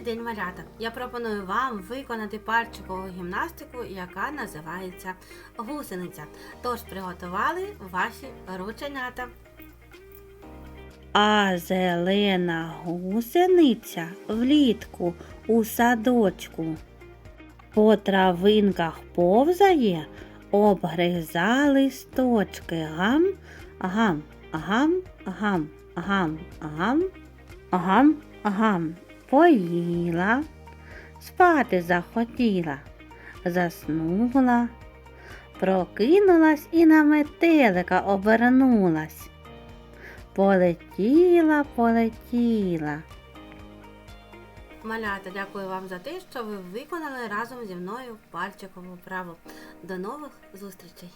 день, малята! Я пропоную вам виконати пальчикову гімнастику, яка називається гусениця. Тож приготували ваші рученята. А зелена гусениця влітку у садочку. По травинках повзає, обгриза листочки. Гам, гам, гам, гам, гам, гам, гам, гам. Поїла, спати захотіла, заснула, прокинулась і на метелика обернулась. Полетіла, полетіла. Малята, дякую вам за те, що ви виконали разом зі мною пальчикову вправу. До нових зустрічей!